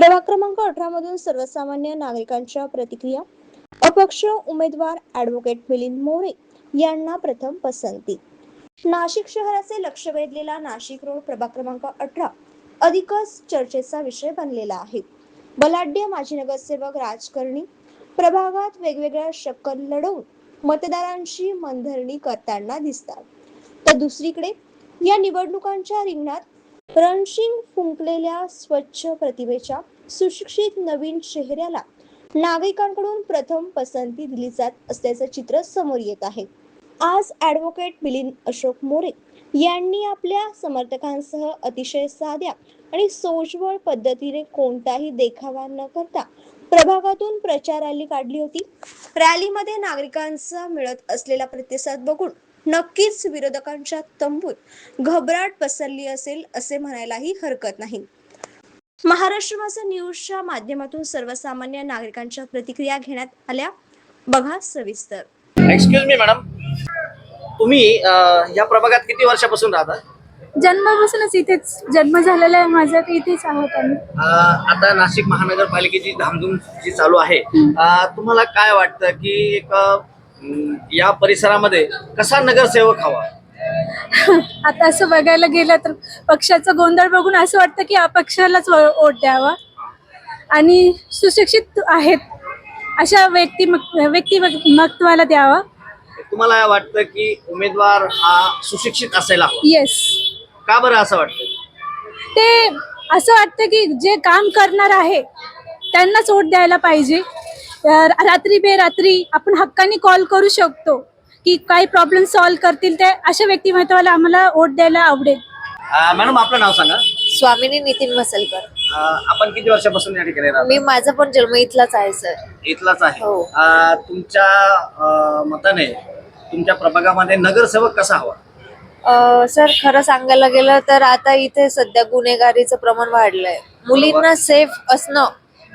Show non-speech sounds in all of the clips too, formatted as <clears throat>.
प्रभाग क्रमांक अठरा मधून सर्वसामान्य नागरिकांच्या प्रतिक्रिया. अपक्ष उमेदवार ऍडव्होकेट मिलिंद मोरे यांना प्रथम पसंती. नाशिक शहराचे लक्ष वेधलेला नाशिक रोड प्रभाग क्रमांक अठरा अधिकच चर्चेचा विषय बनलेला आहे. बलाढ्य माजी नगरसेवक राजकारणी प्रभागात वेगवेगळ्या शक्कल लढवून मतदारांशी मनधरणी करताना दिसतात. तर दुसरीकडे या निवडणुकांच्या रिंगणात रणशिंग फुंकलेल्या स्वच्छ प्रतिभेच्या सुशिक्षित नवीन चेहऱ्याला नागरिकांकडून प्रथम पसंती दिली जात असल्याचं चित्र समोर येत आहे. आज ॲडव्होकेट मिलिंद अशोक मोरे यांनी आपल्या समर्थकांसह अतिशय साध्या आणि सोज्वळ पद्धतीने कोणताही देखावा न करता प्रभागातून प्रचार रॅली काढली होती. रॅलीमध्ये नागरिकांचा मिळत असलेला प्रतिसाद बघून नक्कीच विरोधकांच्या तंबूत घबराट पसरली असेल असे म्हणायलाही हरकत नाही. महाराष्ट्र माझा न्यूजच्या माध्यमातून सर्वसामान्य नागरिकांच्या प्रतिक्रिया घेण्यात आल्या. बघा सविस्तर. एक्सक्यूज मी मॅडम तुम्ही या प्रभागात किती वर्षापासून राहता? जन्मापासूनच इथेच जन्म झालेला आहे माझा तर इथेच आहोत आम्ही. आता नाशिक महानगरपालिकेची धामधूम जी चालू आहे. अं, तुम्हाला काय वाटतं की एक या परिसरामध्ये कसा नगरसेवक हवा? <laughs> आता असं बघायला गेलं तर पक्षाचा गोंधळ बघून असं वाटतं की अपक्षालाच वोट द्यावा. आणि सुशिक्षित आहेत अशा व्यक्ती व्यक्तिमत्वाला द्यावा. तुम्हाला वाटतं की उमेदवार हा सुशिक्षित असायला येस का बरं असं वाटतं ते असं वाटतं की जे काम करणार आहे त्यांनाच वोट द्यायला पाहिजे. अं, रात्री बेरात्री आपण हक्काने कॉल करू शकतो की काही प्रॉब्लेम सॉल्व्ह करतील ते अशा व्यक्तिमत्वाला आम्हाला वोट द्यायला आवडेल. मॅडम आपलं नाव सांगा. स्वामिनी नितीन मसलकर अं, आपण किती वर्षापासून या ठिकाणी राहता? मी माझा पण जन्म इथलाच आहे सर. इथलाच आहे. हो. अं, तुमच्या अं, मताने तुमच्या प्रभागामध्ये नगरसेवक कसा हवा? अ, सर खरं सांगायला गेलं तर आता इथे सध्या गुन्हेगारीचं प्रमाण वाढलंय. मुलींना सेफ असणं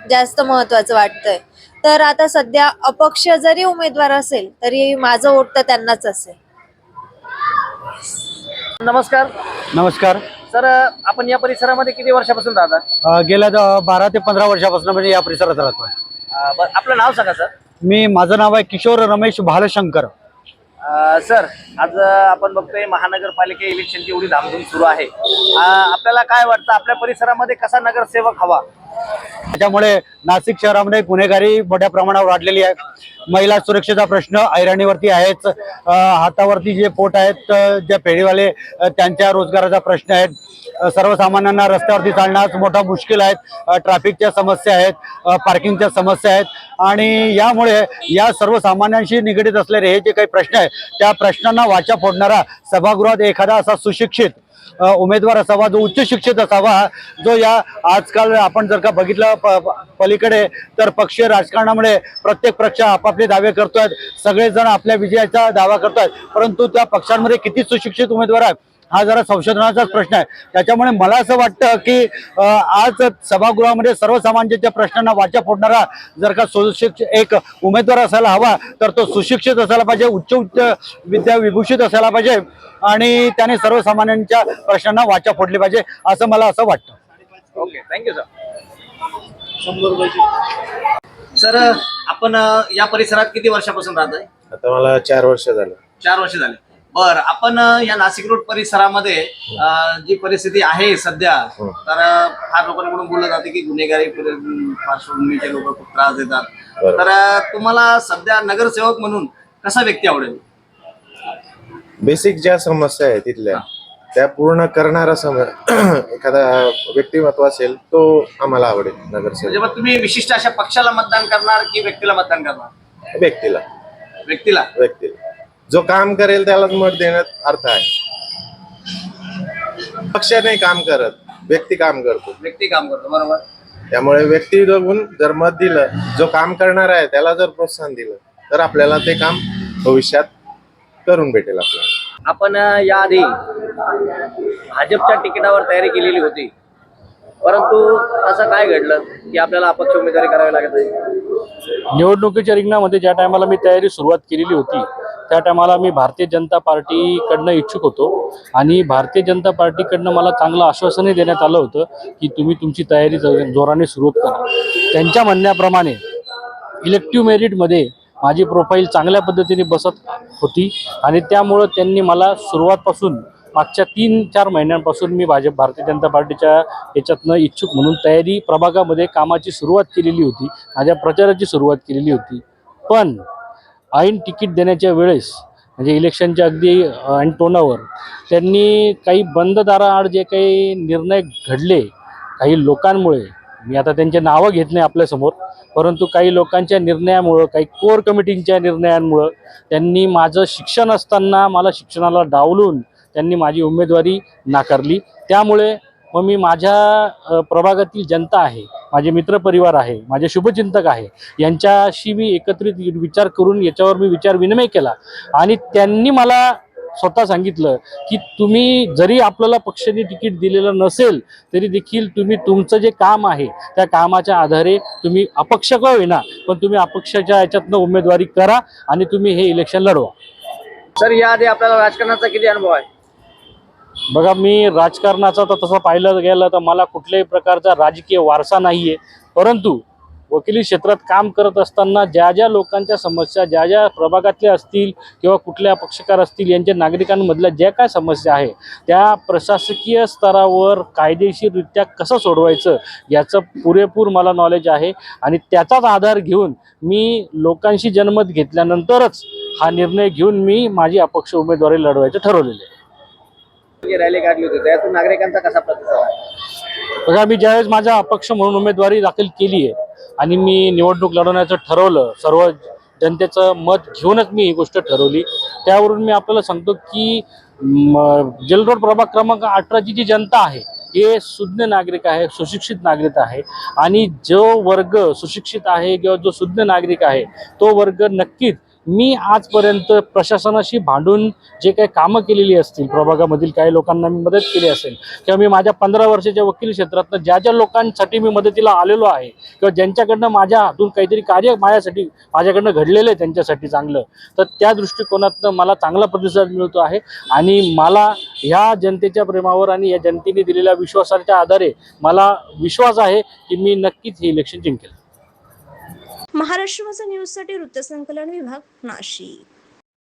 जास्त महत्वाचं वाटतंय. तर आता सध्या अपक्ष जरी उमेदवार असेल तरी माझं वोट तर त्यांनाच असेल. नमस्कार. नमस्कार. सर आपण या परिसरामध्ये किती वर्षापासून राहता? अ, गेल्या द- बारा ते पंधरा वर्षापासून म्हणजे या परिसरात राहतोय अं, आपलं नाव सांगा सर. मी माझं नाव आहे किशोर रमेश भालशंकर. अं, सर आज अं, आपण बघतोय महानगरपालिका इलेक्शनची एवढी धामधूम सुरू आहे. अं, आपल्याला काय वाटतं आपल्या परिसरामध्ये कसा नगरसेवक हवा? त्याच्यामुळे नाशिक शहरामध्ये गुन्हेगारी मोठ्या प्रमाणावर वाढलेली आहे. महिला सुरक्षेचा प्रश्न ऐरणीवरती आहेच. हातावरती जे पोट आहेत ज्या जे पेढीवाले त्यांच्या रोजगाराचा प्रश्न आहेत. सर्वसामान्यांना रस्त्यावरती चालण्यास मोठा मुश्किल आहेत ट्रॅफिकच्या समस्या आहेत पार्किंगच्या समस्या आहेत. आणि यामुळे या सर्वसामान्यांशी निगडीत असलेले हे जे काही प्रश्न आहेत त्या प्रश्नांना वाचा फोडणारा सभागृहात एखादा असा सुशिक्षित उमेदवार असावा जो उच्च शिक्षित असावा जो या आजकाल आपण जर का बघितलं पलीकडे तर पक्षीय राजकारणामुळे प्रत्येक पक्ष आपापले दावे करतोय. सगळेजण आपल्या विजयाचा दावा करतायत परंतु त्या पक्षांमध्ये किती सुशिक्षित उमेदवार आहेत? हा जरा संशोधनाचाच प्रश्न आहे. त्याच्यामुळे मला असं वाटतं की आज सभागृहामध्ये सर्वसामान्यांच्या प्रश्नांना वाचा फोडणारा जर का सुशिक्षित एक उमेदवार असायला हवा तर तो सुशिक्षित असायला पाहिजे उच्च उच्च विद्या विभूषित असायला पाहिजे आणि त्याने सर्वसामान्यांच्या प्रश्नांना वाचा फोडली पाहिजे असं मला असं वाटतं. Okay thank you sir. सर आपण या परिसरात किती वर्षापासून राहत आहे आता मला चार वर्ष झालं. चार वर्ष झाले. बर आपण या नाशिक रोड परिसरामध्ये जी परिस्थिती आहे सध्या हो. तर फार लोकांकडून बोललं जाते की गुन्हेगारी परि- पार्श्वभूमीचे लोक खूप त्रास देतात. तर तुम्हाला सध्या नगरसेवक म्हणून कसा व्यक्ती आवडेल? बेसिक ज्या समस्या आहेत तिथल्या त्या पूर्ण करणारा सम <clears throat> एखादा व्यक्तिमत्व असेल तो आम्हाला आवडेल नगरसेवक. म्हणजे तुम्ही विशिष्ट अशा पक्षाला मतदान करणार की व्यक्तीला मतदान करणार? व्यक्तीला. व्यक्तीला? व्यक्तीला. जो काम करेल त्यालाच मत देण्यात अर्थ आहे. पक्ष नाही काम करत व्यक्ती काम करतो. व्यक्ती काम करतो बरोबर? त्यामुळे व्यक्ती बघून जर मत दिलं जो काम करणार आहे त्याला जर प्रोत्साहन दिलं तर आपल्याला ते काम भविष्यात करून भेटेल आपल्याला. आपण याआधी भाजपच्या तिकिटावर तयारी केलेली होती. परंतु असं काय घडलं की आपल्याला अपक्ष उमेदवारी करावी लागत आहे निवडणुकीच्या रिंगणामध्ये ज्या टायमाला मी तयारी सुरुवात केलेली होती त्या टायमाला मी भारतीय जनता पार्टीकडनं इच्छुक होतो. आणि भारतीय जनता पार्टीकडनं मला चांगलं आश्वासनही देण्यात आलं होतं की तुम्ही तुमची तयारी जोराने सुरुवात करा. त्यांच्या म्हणण्याप्रमाणे इलेक्टिव्ह मेरिटमध्ये माझी प्रोफाईल चांगल्या पद्धतीने बसत होती आणि त्यामुळं त्यांनी मला सुरुवातपासून मागच्या तीन चार महिन्यांपासून मी भाजप भारतीय जनता पार्टीच्या याच्यातनं इच्छुक म्हणून तयारी प्रभागामध्ये कामाची सुरुवात केलेली होती. माझ्या प्रचाराची सुरुवात केलेली होती. पण ऐन तिकीट देण्याच्या वेळेस म्हणजे इलेक्शनच्या अगदी ऐन टोनावर त्यांनी काही बंद दाराआड जे काही निर्णय घडले काही लोकांमुळे मी आता त्यांचे नावं घेत नाही आपल्यासमोर परंतु काही लोकांच्या निर्णयामुळं काही कोर कमिटींच्या निर्णयांमुळं त्यांनी माझं शिक्षण असताना मला शिक्षणाला डावलून त्यांनी माझी उमेदवारी नाकारली. त्यामुळे मग मी माझ्या प्रभागातील जनता आहे. माझे मित्रपरिवार आहे माझे शुभचिंतक आहे यांच्याशी मी एकत्रित विचार करून याच्यावर मी विचार विनिमय केला. आणि त्यांनी मला स्वतः सांगितलं की तुम्ही जरी आपल्याला पक्षाने तिकीट दिलेलं नसेल तरी देखील तुम्ही तुमचं जे काम आहे त्या कामाच्या आधारे तुम्ही अपक्ष का होईना पण तुम्ही अपक्षाच्या याच्यातनं उमेदवारी करा आणि तुम्ही हे इलेक्शन लढवा. सर याआधी आपल्याला राजकारणाचा किती अनुभव आहे? बघा मी राजकारणाचा तर तसं पाहिलं गेलं तर मला कुठल्याही प्रकारचा राजकीय वारसा नाही आहे परंतु वकिली क्षेत्रात काम करत असताना ज्या ज्या लोकांच्या समस्या ज्या ज्या प्रभागातल्या असतील किंवा कुठल्या पक्षकार असतील यांच्या नागरिकांमधल्या ज्या काय समस्या आहे त्या प्रशासकीय स्तरावर कायदेशीररित्या कसं सोडवायचं याचं पुरेपूर मला नॉलेज आहे. आणि त्याचाच आधार घेऊन मी लोकांशी जनमत घेतल्यानंतरच हा निर्णय घेऊन मी माझी अपक्ष उमेदवारी लढवायचं ठरवलेलं आहे. रॅली काढली होती. त्यातून नागरिकांचा कसा प्रतिसाद बघा मी ज्यावेळेस माझा अपक्ष म्हणून उमेदवारी दाखल केली आहे आणि मी निवडणूक लढवण्याचं ठरवलं सर्व जनतेचं मत घेऊनच मी ही गोष्ट ठरवली. त्यावरून मी आपल्याला सांगतो की जलरोड प्रभाग क्रमांक अठराची जी जनता आहे हे सुज्ञ नागरिक आहे सुशिक्षित नागरिक आहे. आणि जो वर्ग सुशिक्षित आहे किंवा जो सुज्ञ नागरिक आहे तो वर्ग नक्कीच मी आजपर्यंत प्रशासनाशी भांडून जे काही कामं केलेली असतील प्रभागामधील काही लोकांना मी मदत केली असेल किंवा मी माझ्या पंधरा वर्षाच्या वकील क्षेत्रातनं ज्या ज्या लोकांसाठी मी मदतीला आलेलो आहे किंवा ज्यांच्याकडनं माझ्या हातून काहीतरी कार्य माझ्यासाठी माझ्याकडनं घडलेलं आहे त्यांच्यासाठी चांगलं तर त्या दृष्टिकोनातनं मला चांगला प्रतिसाद मिळतो आहे. आणि मला ह्या जनतेच्या प्रेमावर आणि या जनतेने दिलेल्या विश्वासाच्या आधारे मला विश्वास आहे की मी नक्कीच हे इलेक्शन जिंकेल. महाराष्ट्र माझा न्यूजसाठी वृत्तसंकलन विभाग नाशिक.